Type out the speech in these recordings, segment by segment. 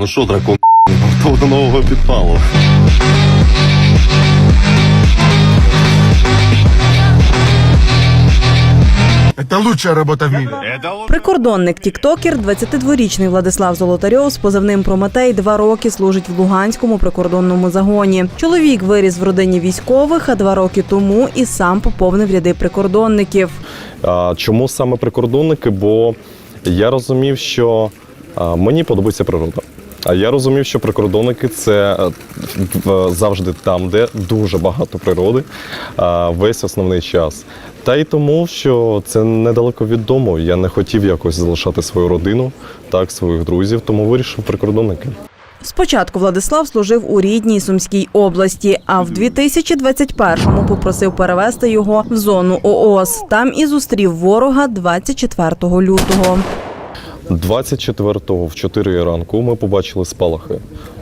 Ну що, дракон, до нового підпалу. Это лучшая работа в мире. Прикордонник Тіктокер, 22-річний Владислав Золотарьов з позивним Прометей два роки служить в Луганському прикордонному загоні. Чоловік виріс в родині військових, а два роки тому і сам поповнив ряди прикордонників. А, Чому саме прикордонники? Бо я розумів, що а, мені подобається природа. А я розумів, що прикордонники це е, завжди там, де дуже багато природи, весь основний час. Та й тому, що це недалеко від дому. Я не хотів якось залишати свою родину, так, своїх друзів, тому вирішив прикордонники. Спочатку Владислав служив у рідній Сумській області, а в 2021-му попросив перевести його в зону ООС. Там і зустрів ворога 24 лютого. 24-го в 4 ранку ми побачили спалахи.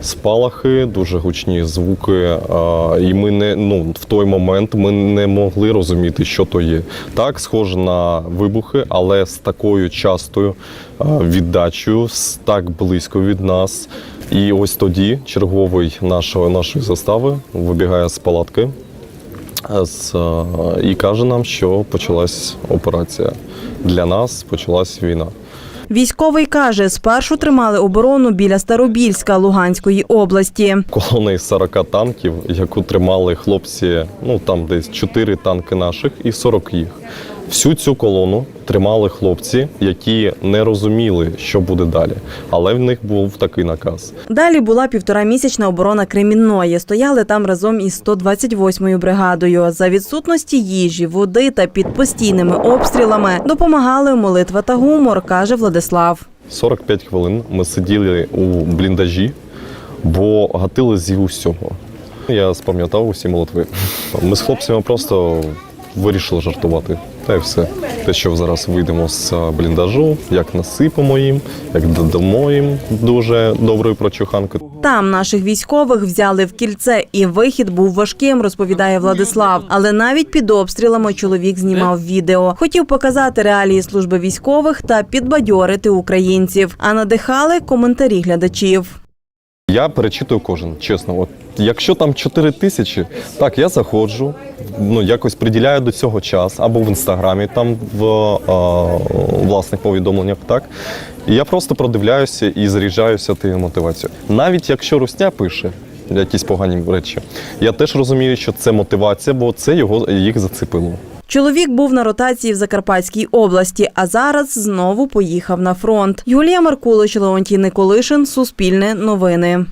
Спалахи, дуже гучні звуки. а, І ми не ну в той момент ми не могли розуміти, що то є. Так, схоже на вибухи, але з такою частою віддачею, так близько від нас. І ось тоді черговий нашої нашої застави вибігає з палатки з, і каже нам, що почалась операція. Для нас почалась війна. Військовий каже, спершу тримали оборону біля Старобільська Луганської області. Колони із 40 танків, яку тримали хлопці, ну там десь 4 танки наших і 40 їх. Всю цю колону тримали хлопці, які не розуміли, що буде далі. Але в них був такий наказ. Далі була півторамісячна оборона Кремінної. Стояли там разом із 128-ю бригадою. За відсутності їжі, води та під постійними обстрілами допомагали молитва та гумор, каже Владислав. 45 хвилин ми сиділи у бліндажі, бо гатили зі усього. Я спам'ятав усі молитви. Ми з хлопцями просто вирішили жартувати. Та й все. Те, що зараз вийдемо з бліндажу, як насипемо їм, як додамо їм дуже доброї прочуханки. Там наших військових взяли в кільце, і вихід був важким, розповідає Владислав. Але навіть під обстрілами чоловік знімав відео. Хотів показати реалії служби військових та підбадьорити українців. А надихали коментарі глядачів. Я перечитую кожен, чесно. От якщо там 4 тисячі, так я заходжу, ну якось приділяю до цього час або в інстаграмі, там в е, власних повідомленнях, так. І я просто продивляюся і заряджаюся тією мотивацією. Навіть якщо Русня пише якісь погані речі, я теж розумію, що це мотивація, бо це його їх зацепило. Чоловік був на ротації в Закарпатській області, а зараз знову поїхав на фронт. Юлія Маркулич, Леонтій Николишин, Суспільне новини.